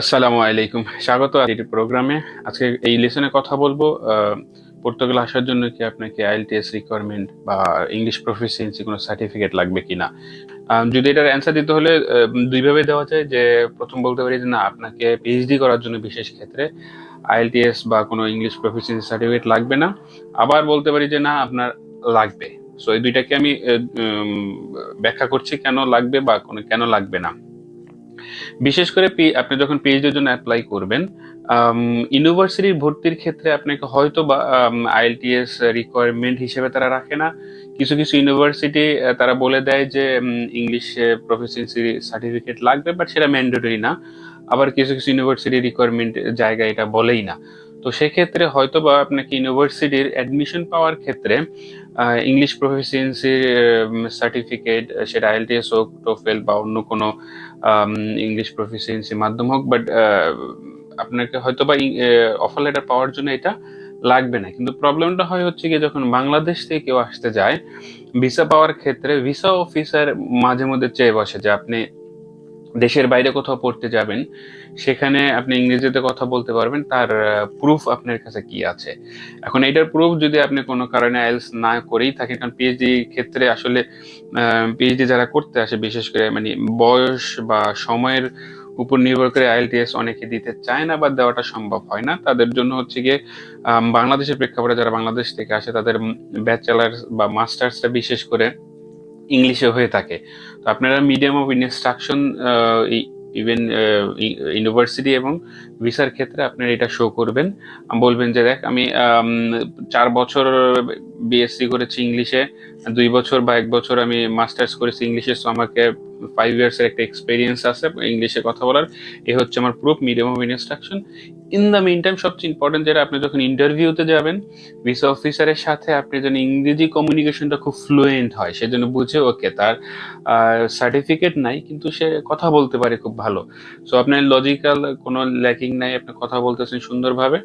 আসসালামু আলাইকুম। স্বাগত এই প্রোগ্রামে। আজকে এই লেসনে কথা বলব পর্তুগাল আসার জন্য কি আপনাকে আইএলটিএস রিকোয়ারমেন্ট বা ইংলিশ প্রফিসিয়েন্সি কোনো সার্টিফিকেট লাগবে কিনা? যদি এটার অ্যান্সার দিতে হলে দুইভাবে দেওয়া যায় যে, প্রথম বলতে পারি যে না, আপনাকে পিএইচডি করার জন্য বিশেষ ক্ষেত্রে আইএলটিএস বা কোনো ইংলিশ প্রফিসিয়েন্সি সার্টিফিকেট লাগবে না। আবার বলতে পারি যে না, আপনার লাগবে। সো এই দুইটাকে আমি ব্যাখ্যা করছি কেন লাগবে বা কোনো কেন লাগবে না। বিশেষ করে আপনি যখন পিএইচডির জন্য অ্যাপ্লাই করবেন ইউনিভার্সিটির ভর্তির ক্ষেত্রে আপনাকে হয়তো বা আইএলটিএস রিকোয়ারমেন্ট হিসেবে তারা রাখে না। কিছু কিছু ইউনিভার্সিটি তারা বলে দেয় যে ইংলিশ প্রফিসিয়েন্সি সার্টিফিকেট লাগবে বাট সেটা ম্যান্ডেটরি না। আবার কিছু কিছু ইউনিভার্সিটি রিকোয়ারমেন্ট জায়গা এটা বলেই না। তো সেক্ষেত্রে হয়তো বা আপনাকে ইউনিভার্সিটির অ্যাডমিশন পাওয়ার ক্ষেত্রে ইংলিশ প্রফিসিয়েন্সির সার্টিফিকেট সেটা আইএলটিএস হোক টোফেল বা অন্য কোনো ইংলিশ প্রফিসিয়েন্সি মাধ্যম হোক বাট আপনাকে হয়তো বা অফার লেটার পাওয়ার জন্য এটা লাগবে না। কিন্তু প্রবলেমটা হয় হচ্ছে কি যখন বাংলাদেশ থেকে কেউ আসতে যায় ভিসা পাওয়ার ক্ষেত্রে ভিসা অফিসার মাঝে মধ্যে চেয়ে বসে যে আপনি দেশের বাইরে কোথাও পড়তে যাবেন, সেখানে আপনি ইংরেজিতে কথা বলতে পারবেন, তার প্রুফ আপনার কাছে কি আছে? এখন এটার প্রুফ যদি আপনি কোনো কারণে আইএলস না করেই থাকেন, কারণ পিএইচডি ক্ষেত্রে আসলে পিএইচডি যারা করতে আসে, বিশেষ করে মানে বয়স বা সময়ের উপর নির্ভর করে আইএলটিএস অনেকে দিতে চায় না বা দেওয়াটা সম্ভব হয় না। তাদের জন্য হচ্ছে গিয়ে বাংলাদেশের প্রেক্ষাপটে যারা বাংলাদেশ থেকে আসে, তাদের ব্যাচেলার বা মাস্টার্সটা বিশেষ করে ইংলিশে হয়ে থাকে। তো আপনারা medium of instruction even university এবং ভিসার ক্ষেত্রে আপনারা এটা শো করবেন। বলবেন যে, দেখ আমি, চার বছর বিএসসি করেছি ইংলিশে দুই বছর বা এক বছর আমি মাস্টার্স করেছি ইংলিশে সো আমাকে ফাইভ ইয়ার্স এর একটা এক্সপিরিয়েন্স আছে ইংলিশে কথা বলার। এ হচ্ছে আমার proof medium of instruction in the mean time সবচেয়ে ইম্পর্টেন্ট যেটা, আপনি যখন ইন্টারভিউতে যাবেন ভিসা অফিসারের সাথে আপনি যেন ইংরেজি কমিউনিকেশনটা খুব ফ্লুয়েন্ট হয় সেজন্য বুঝে ওকে তার সার্টিফিকেট নাই, কিন্তু সে কথা বলতে পারে খুব ভালো। সো আপনার লজিক্যাল কোনো ল্যাকিং নাই, আপনি কথা বলতেছেন সুন্দরভাবে,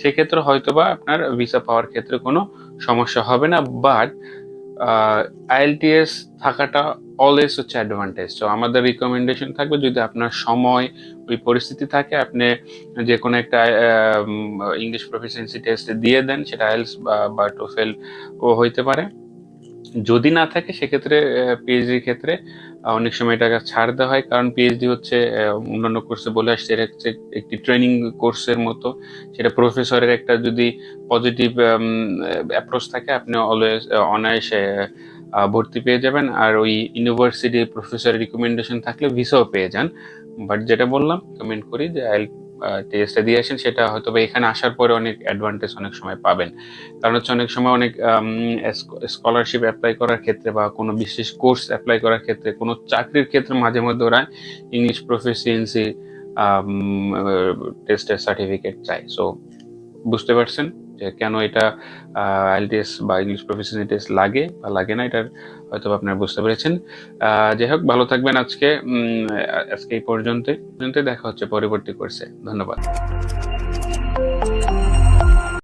সেক্ষেত্রে হয়তোবা আপনার ভিসা পাওয়ার ক্ষেত্রে কোনো সমস্যা হবে না বাট আইএলটিএস থাকাটা অলওয়েজ হচ্ছে অ্যাডভান্টেজ তো আমাদের রিকমেন্ডেশন থাকবে যদি আপনার সময়, ওই পরিস্থিতি থাকে, আপনি যে কোনো একটা ইংলিশ প্রফিসিয়েন্সি টেস্ট দিয়ে দেন, সেটা আইএলস বা টোফেল ও হইতে পারে। যদি না থাকে, সেক্ষেত্রে পিএইচডির ক্ষেত্রে অনেক সময় টাকা ছাড় দেওয়া হয়। কারণ পিএইচডি হচ্ছে অন্যান্য কোর্সে বলে আসছে এটা হচ্ছে একটি ট্রেনিং কোর্সের মতো। সেটা প্রফেসরের একটা যদি পজিটিভ অ্যাপ্রোচ থাকে আপনি অলওয়েজ অনায়াসে ভর্তি পেয়ে যাবেন। আর ওই ইউনিভার্সিটি প্রফেসরের রিকমেন্ডেশন থাকলে ভিসাও পেয়ে যান। বাট যেটা বললাম কমেন্ট করি যে আইএল টেস্টটা দিয়ে আসেন সেটা হয়তো বা এখানে আসার পরে অনেক অ্যাডভান্টেজ অনেক সময় পাবেন। কারণ হচ্ছে অনেক সময় অনেক স্কলারশিপ অ্যাপ্লাই করার ক্ষেত্রে বা কোনো বিশেষ কোর্স অ্যাপ্লাই করার ক্ষেত্রে কোনো চাকরির ক্ষেত্রে মাঝে মধ্যে ওরা ইংলিশ প্রফিসিয়েন্সি টেস্টের সার্টিফিকেট চাই সো বুঝতে পারছেন? যে কেন এটা আইএলটিএস বা ইংলিশ প্রফেশনাল টেস্ট লাগে বা লাগে না, এটার হয়তো আপনারা বুঝতে পেরেছেন। যাই হোক, ভালো থাকবেন আজকে। আজকে এই পর্যন্ত পর্যন্ত দেখা হচ্ছে পরবর্তী কোর্সে ধন্যবাদ।